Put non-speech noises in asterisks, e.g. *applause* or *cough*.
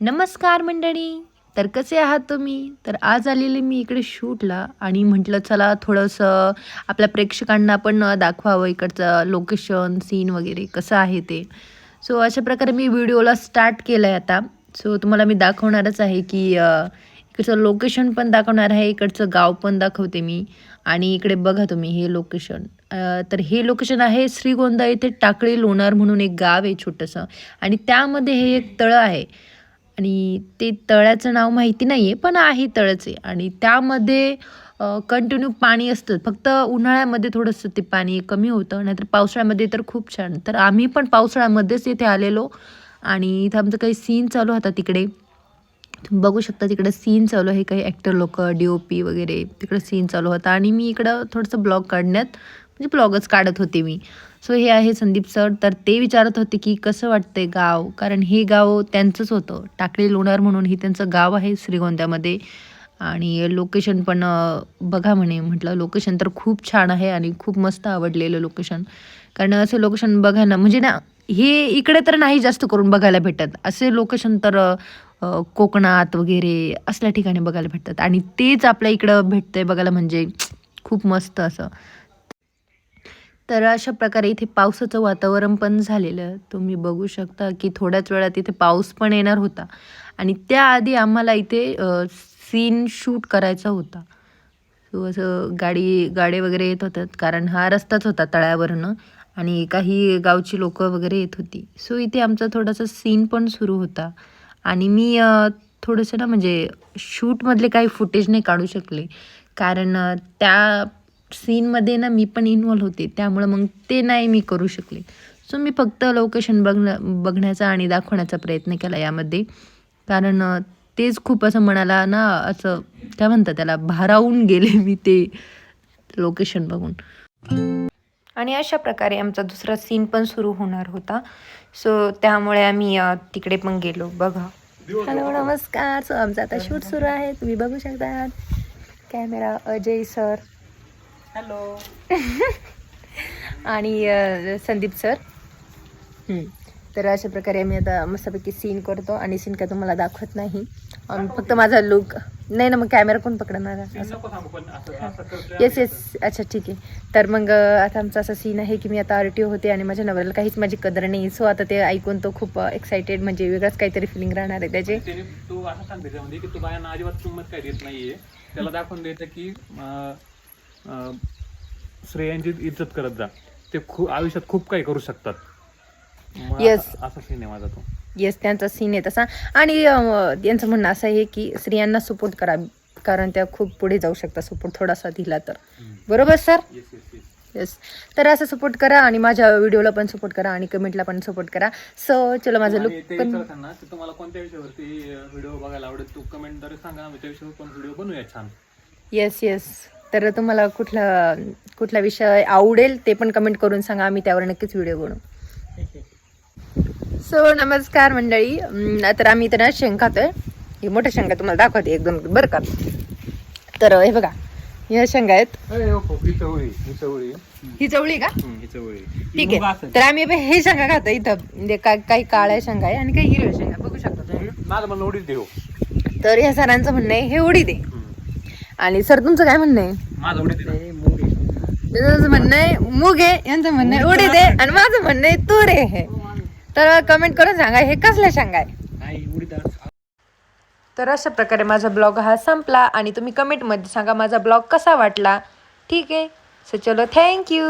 नमस्कार मंडळी तर कसे आहात तुम्ही? तर आज आलेले मी इकडे शूटला आणि म्हटलं चला थोडंसं आपल्या प्रेक्षकांना पण दाखवावं इकडचं लोकेशन सीन वगैरे कसं आहे ते. सो अशा प्रकारे मी व्हिडिओला स्टार्ट केलं आहे आता. सो तुम्हाला मी दाखवणारच आहे की इकडचं लोकेशन पण दाखवणार आहे इकडचं गाव पण दाखवते मी. आणि इकडे बघा तुम्ही हे लोकेशन तर हे लोकेशन आहे श्रीगोंदा येथे टाकळी लोणार म्हणून एक गाव आहे छोटंसं. आणि त्यामध्ये हे एक तळं आहे. आणि ते तळ्याचं नाव माहिती नाही आहे पण आहे तळच आहे आणि त्यामध्ये कंटिन्यू पाणी असतं. फक्त उन्हाळ्यामध्ये थोडंसं ते पाणी कमी होतं नाहीतर पावसाळ्यामध्ये तर खूप छान. तर आम्ही पण पावसाळ्यामध्येच इथे आलेलो. आणि इथं आमचं काही सीन चालू होता तिकडे. तुम्ही बघू शकता तिकडे सीन चालू आहे. काही ॲक्टर लोक डी ओ पी वगैरे तिकडे सीन चालू होता. आणि मी इकडं थोडंसं ब्लॉग काढण्यात म्हणजे ब्लॉगच काढत होते मी. सो हे आहे संदीप सर. तर ते विचारत होते की कसं वाटतंय गाव? कारण हे गाव त्यांचंच होतं. टाकळी लोणार म्हणून हे त्यांचं गाव आहे श्रीगोंद्यामध्ये. आणि लोकेशन पण बघा म्हणे. म्हटलं लोकेशन तर खूप छान आहे आणि खूप मस्त आवडलेलं लोकेशन कारण असं लोकेशन बघायला म्हणजे ना हे इकडे तर नाही जास्त करून बघायला भेटत. असे लोकेशन तर कोकणात वगैरे असल्या ठिकाणी बघायला भेटतात. आणि तेच आपल्या इकडं भेटतंय बघायला म्हणजे खूप मस्त असं. तर अशा प्रकारे इथे पावसाचं वातावरण पण झालेलं तुम्ही बघू शकता की थोड्याच वेळात इथे पाऊस पण येणार होता. आणि त्याआधी आम्हाला इथे सीन शूट करायचा होता. सो असं गाडी गाड्या वगैरे येत होतात कारण हा रस्ताच होता तळ्यावरनं आणि काही गावची लोकं वगैरे येत होती. सो इथे आमचा थोडासा सीन पण सुरू होता. आणि मी थोडंसं ना म्हणजे शूटमधले काही फुटेज नाही काढू शकले. कारण त्या सीनमध्ये ना मी पण इन्वॉल्व होते. त्यामुळं मग ते नाही मी करू शकले. सो मी फक्त लोकेशन बघणं बघण्याचा आणि दाखवण्याचा प्रयत्न केला यामध्ये. कारण तेच खूप असं मनाला ना असं काय म्हणतात त्याला भारावून गेले मी ते लोकेशन बघून. आणि अशा प्रकारे आमचा दुसरा सीन पण सुरू होणार होता. सो त्यामुळे आम्ही तिकडे पण गेलो. बघा. हॅलो नमस्कार. सो आमचा आता शूट सुरू आहे. तुम्ही बघू शकता कॅमेरा अजय सर. हॅलो. *laughs* आणि संदीप सर. तर अशा प्रकारे आम्ही आता मस्तपैकी सीन करतो आणि सीन काय तुम्हाला दाखवत नाही. फक्त माझा लुक नाही ना मग कॅमेरा कोण पकडणार? येस येस अच्छा ठीक आहे. तर मग आता आमचा असा सीन आहे की मी आता आर टी होते आणि माझ्या नवऱ्याला काहीच माझी कदर नाही. सो आता ते ऐकून तो खूप एक्सायटेड म्हणजे वेगळंच काहीतरी फिलिंग राहणार आहे त्याचे. तू असं सांग त्याच्यामध्ये की तू बायांना अजिबात किंमत काय देत नाहीये. त्याला दाखवून द्यायचं की स्त्रियांची इज्जत करत जा. ते खूप आयुष्यात खूप काही करू शकतात. मग Yes. असा- असा सीन आहे माझा तो. येस त्यांचा सीन आहे तसा. आणि अ, यांचं म्हणणं असं आहे की स्त्रियांना सपोर्ट करा कारण त्या खूप पुढे जाऊ शकतात. सपोर्ट थोडासा दिला तर. बरोबर sir yes yes yes yes तर असं सपोर्ट करा आणि माझ्या व्हिडिओला पण सपोर्ट करा आणि कमेंटला पण सपोर्ट करा. सो चलो माझं लुक आणि ते पण विचारताना तुम्हाला कोणत्या विषयावरती व्हिडिओ बघायला आवडेल? तू कमेंटद्वारे सांगा आम्ही त्या विषयावर पण व्हिडिओ बनवूया छान. येस येस तर तुम्हाला कुठला कुठला विषय आवडेल ते पण कमेंट करून सांगा. आम्ही त्यावर नक्कीच व्हिडिओ बनवू. सो नमस्कार मंडळी. तर आम्ही इथं ना शेंग खातोय. ही मोठ्या शेंगा तुम्हाला दाखवते एक दोन बरं का? तर हे बघा. ह्या शेंगा आहेत. ही चवळी ही चवळी. ही चवळी का? ठीक आहे. तर आम्ही हे- शेंगा खातो इथं. म्हणजे काही काळ्या शेंगा आहे आणि काही हिरव्या शेंगा. बघू शकता तर ह्या सरांचं म्हणणं आहे हे उडी दे आणि सर तुमचं काय म्हणणं आहे? माझं त्याचं म्हणणं आहे मूग आहे यांचं म्हणणं आहे उडी दे आणि माझं म्हणणं आहे तू रे हे तर कमेंट करून सांगा हे नाही उडीद तर अशा प्रकारे माझा ब्लॉग हा संपला आणि तुम्ही कमेंटमध्ये सांगा माझा ब्लॉग कसा वाटला? ठीक आहे. सो चलो थँक्यू